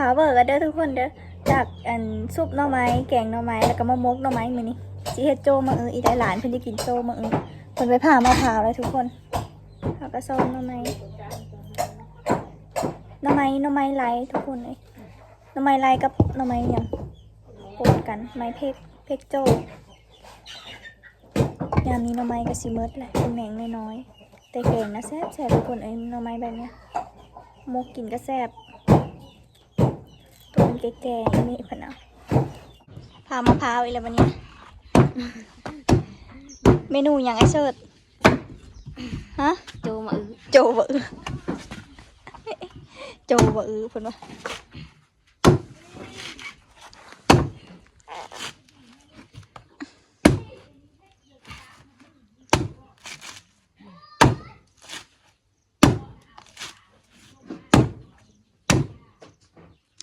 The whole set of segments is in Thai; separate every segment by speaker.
Speaker 1: พาวเบอร์กันเด้อทุกคนเด้อจากอันซุปหน่อไม้แกงหน่อไม้แล้วก็มะมกหน่อไม้มือนี้สิเฮ็ดโจมาเอออีได้หลานเพิ่นจะกินโจมาเออเพิ่นไปผ่ามะพร้าวแล้วทุกคนเขาก็ส้มหน่อไม้หน่อไม้หน่อไม้ไหลทุกคนเลยหน่อไม้ไหลกับหน่อไม้หยังปนกันไม้เพกเพกโจยามนี้หน่อไม้ก็สิเมิดแหละเป็นแมงน้อยๆแต่แกงนะแซ่บแซ่บทุกคนเอ้ยหน่อไม้แบบเนี้ยมกกินก็แซ่บ แก่ๆนี่พะนะพามะพร้าวอีกแล้ววันนี้ เมนูอย่างไอเชิดฮะ
Speaker 2: โจมาอือ
Speaker 1: โจบะอือโจบะอือเพิ่นว่า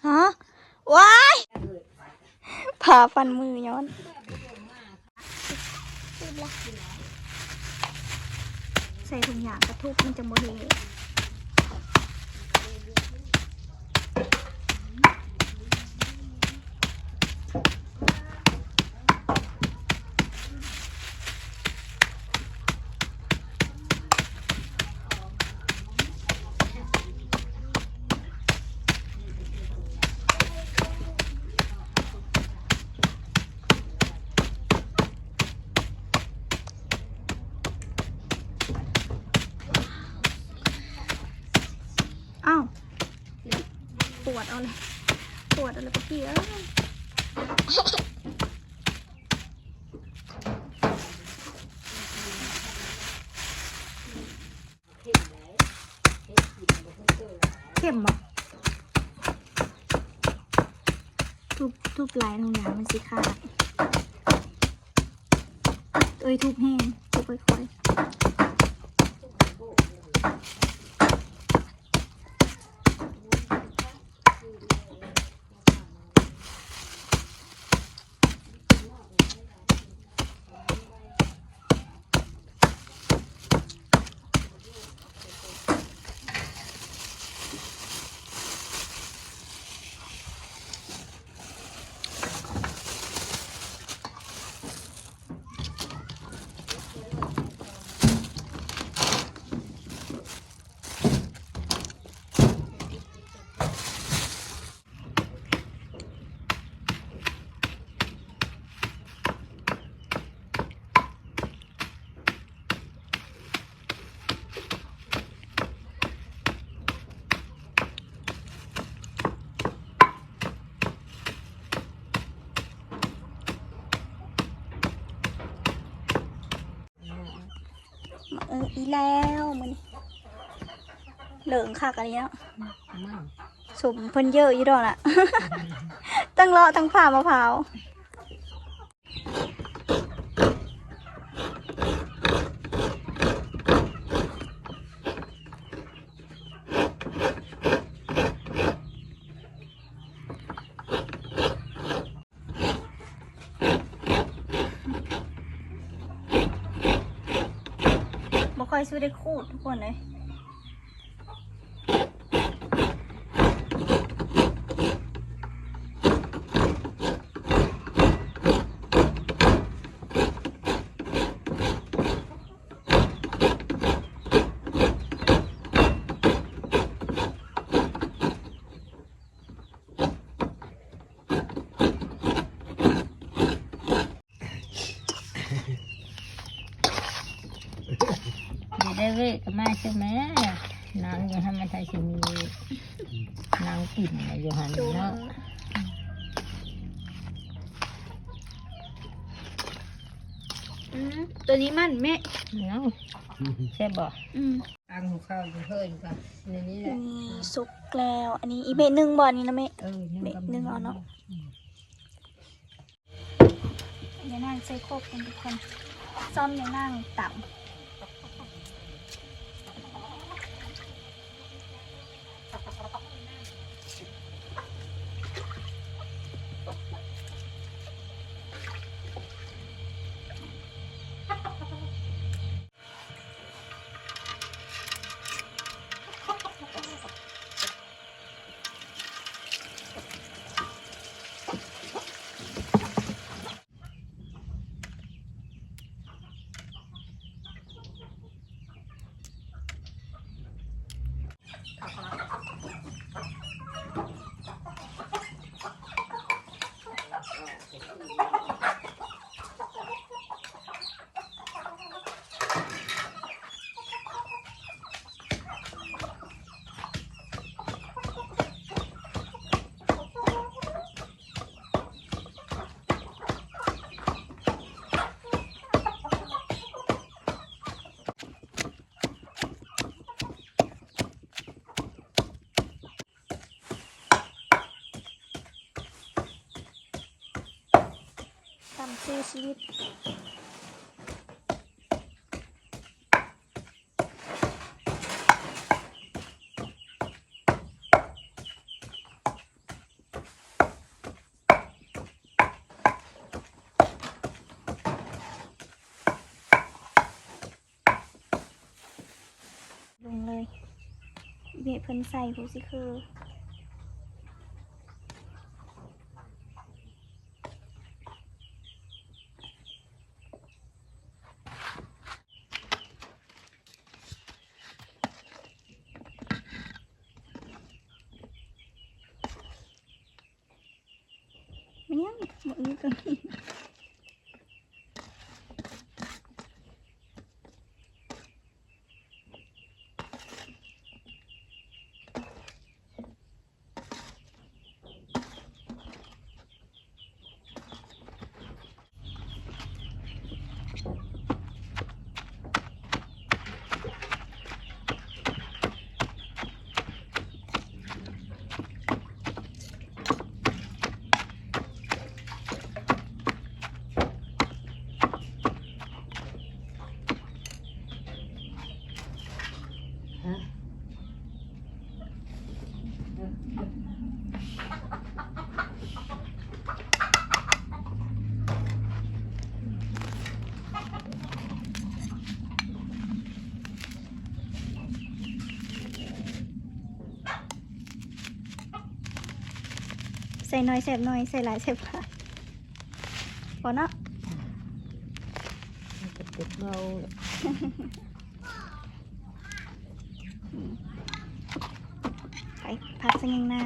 Speaker 1: ฮะว้ายผ่าฟันมือย้อนใส่ถุงยางกระทุกมันจะโมเด วดเอาเลยปวดอาเลยปะพี่เอ้ยเข้มบ่ทุบทุบลายตรงนี้มันสิขาดเอ้ยทุบแห้งทุบค่อยๆ เอออีแล้วมันเหลืองคักอะไรเนี้ย
Speaker 2: มา
Speaker 1: สมเพิ่นเยอะอยู่ดอกน่ะตั้งเลาะตั้งผ่ามะพร้าว อยซื้อได้คูดทุกคนเลย
Speaker 2: เดี๋ยวได้เว้ยก็มา ใช่ไหมนางอยู่หันมันไทยสิมีนางปิ่นน่ะอยู่หัน
Speaker 1: จู
Speaker 2: เนาะ
Speaker 1: อืมตัวนี้มันแม่
Speaker 2: เนาะใช่บ่
Speaker 1: อืม
Speaker 2: อังของข้าวอยู่เพิ่นก็ในนี้แหละ
Speaker 1: นี่สุกแล้ว อันนี้อีเมหนึ่งบ่อนี่นะแม่
Speaker 2: เออ
Speaker 1: เม็ดหนึ่งเอาเนาะอย่านั่งใส่โคกกันทุกคนซ่อมอย่านั่งต่ำ ตาม ชีวิตลงเลยเบะเพิ่นใส่ผู้สิคือ มันยังห ใส่น้อยแสบน้อยใส่หลายแสบหลายพอเนาะ
Speaker 2: มันจะติดเบา
Speaker 1: ไปพักสักยังหน้า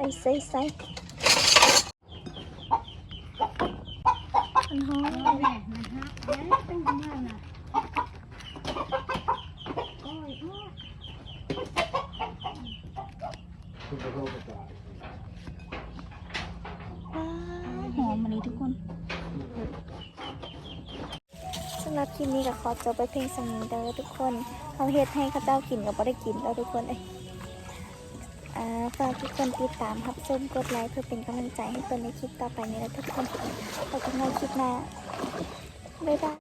Speaker 1: ส่ใส่ใส่มันหอม
Speaker 2: แหละมันฮักนะต้องทำงานน่ะโอ้ยโอ้ย
Speaker 1: ว้าหอมมันนี้ทุกคนสำหรับคลิปนี้ก็ขอจบไปเพียงสำนี้เด้อทุกคนเขาเฮ็ดให้ข้าเจ้ากินก็บ่ได้กินแล้วทุกคนเอ้ย ฝากทุกคนติดตามครับชมกดไลค์เพื่อเป็นกำลังใจให้ตัวในคลิปต่อไปนี้แล้วทุกคนพบกันใหม่คลิปหน้าบ๊ายบาย